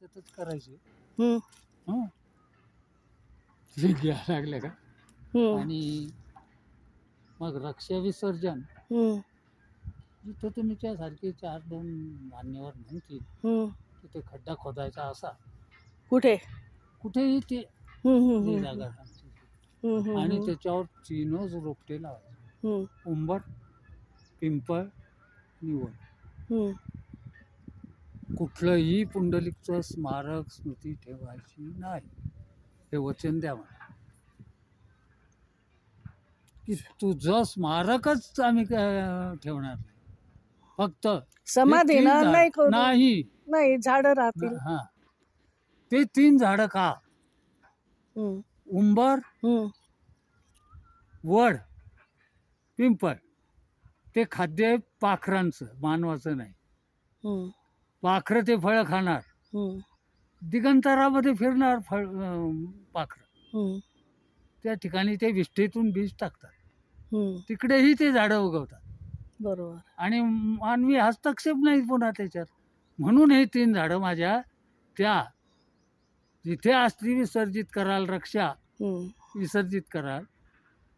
त्याच्यातच करायचे. हम्म, हं. ते घ्यायला लागले का? हम्म, आणि मग रक्षा विसर्जन. हम्म, जिथं तुमच्यासारखे चार दोन मान्यवर म्हणतील हम्म. तिथे खड्डा खोदायचा असा. कुठे? कुठेही ते हम्म, हम्म, ती हम्म, जागा सांगते. हम्म, हम्म, आणि हम्म, त्याच्यावर तीनच रोपटे लावायचे. हम्म, उंबर पिंपळ निवड. हम्म. कुठलंही पुंडलिकचं स्मारक स्मृती ठेवायची नाही. हे वचन द्या मला. की तुझं स्मारकच आम्ही ठेवणार नाही. फक्त समाधी नाही नाही. नाही झाडं राहतील. हा. ते तीन झाडं का? उंबर वड पिंपळ. ते खाद्य आहे पाखरांचं मानवाचं नाही. पाखरं ते फळं खाणार. हम्म, दिगंतरामध्ये फिरणार फळ अं, पाखरं. हम्म, त्या ठिकाणी ते विष्ठेतून बीज टाकतात. हम्म. तिकडेही ते झाडं उगवतात. बरोबर. आणि मानवी हस्तक्षेप नाही पुन्हा त्याच्यात. म्हणून हे तीन झाडं माझ्या त्या जिथे अस्थि विसर्जित कराल रक्षा हम्म. विसर्जित कराल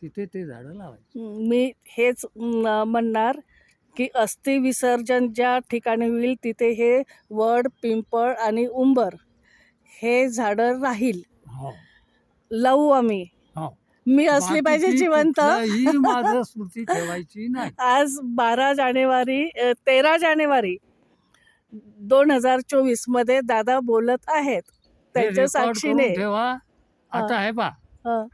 तिथे ते झाडं लावायची. मी हेच म- म्हणणार की अस्थि विसर्जन ज्या ठिकाणी होईल तिथे हे वड पिंपळ आणि उंबर हे झाडं राहील. हो. लावू आम्ही. हो. मी असली पाहिजे बाकीची जिवंत. माझं स्मृती ठेवायची नाही. आज बारा जानेवारी अ, तेरा जानेवारी दोन हजार चोवीसमध्ये दादा बोलत आहेत. हे त्यांच्या रेकॉर्ड करून साक्षीने. ठेवा. आता आहे पा हं.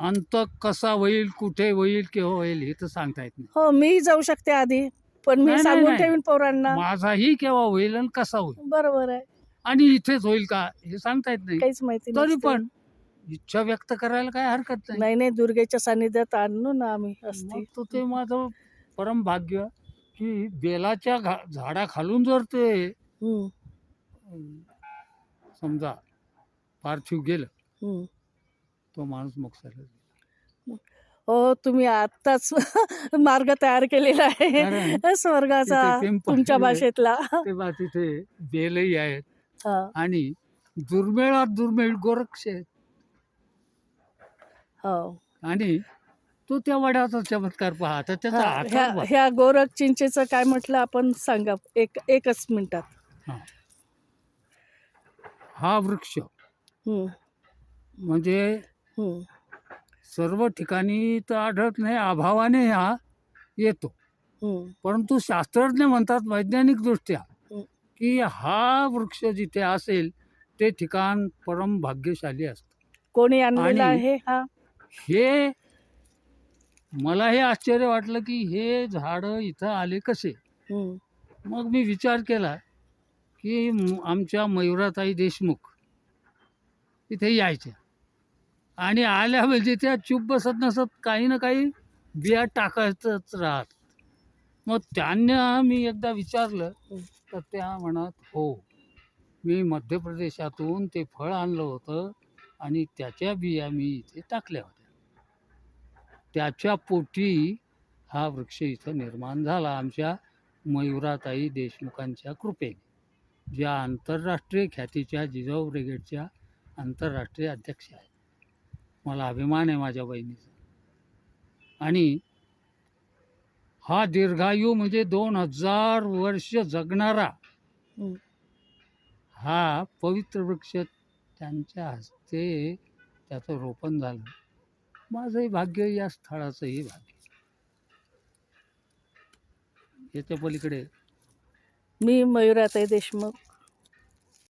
अंत कसा होईल कुठे होईल केव्हा होईल हे तर सांगता येत नाही. हो मी जाऊ शकते आधी पण मी नाही, सांगून नाही. ठेवीन पोरांना. माझाही केव्हा होईल आणि कसा होईल. बरोबर आहे. आणि इथेच होईल का हे सांगता येत नाही. काहीच माहिती तरी नसते. पण इच्छा व्यक्त करायला काय हरकत नाही. नाही नाही दुर्गेच्या सानिध्यात आणू ना आम्ही असती. मग तो ते माझं परम भाग्य की बेलाच्या घा- झाडाखालून जर ते हम्म, अं, समजा पार्थिव गेलं हम्म. तो माणूस मोक्षाला. हो तुम्ही आत्ताच मार्ग तयार केलेला आहे. स्वर्गाचा तुमच्या. भाषेतला. तेव्हा तिथे बेलही आहेत. आणि दुर्मिळात दुर्मिळ गोरक्ष आहेत. हो. आणि तो त्या वड्याचा चमत्कार पहा. तर त्याचा ह्या गोरख चिंचेचं काय म्हटलं आपण सांगा. एक एकच मिनिटात. हा. वृक्ष. म्हणजे हम्म, सर्व ठिकाणी तर आढळत नाही अभावाने हा येतो. हम्म, परंतु शास्त्रज्ञ म्हणतात वैज्ञानिकदृष्ट्या हं. की हा वृक्ष जिथे असेल ते ठिकाण परम भाग्यशाली असतं. कोणी आणलेला आणि- आहे हा? हे मला हे आश्चर्य वाटलं की हे झाडं इथं आले कसे? हम्म, मग मी विचार केला की म- आमच्या मयुराताई देशमुख इथे यायच्या. आणि आल्या म्हणजे त्या चूप बसत नसत काही ना काही बिया टाकायचंच राहत. मग त्यांना मी एकदा विचारलं तर त्या म्हणत हो मी मध्य प्रदेशातून ते फळ आणलं होतं आणि त्याच्या बिया मी इथे टाकल्या होत्या. त्याच्या पोटी हा वृक्ष इथं निर्माण झाला आमच्या मयुराताई देशमुखांच्या कृपेने ज्या आंतरराष्ट्रीय ख्यातीच्या जिजाऊ ब्रिगेडच्या आंतरराष्ट्रीय अध्यक्ष आहेत. मला अभिमान आहे माझ्या बहिणीचा. आणि हा दीर्घायू म्हणजे दोन हजार वर्ष जगणारा हम्म. हा पवित्र वृक्ष त्यांच्या हस्ते त्याचं रोपण झालं. माझंही भाग्य या स्थळाचंही भाग्य. याच्या पलीकडे मी मयुराताई देशमुख.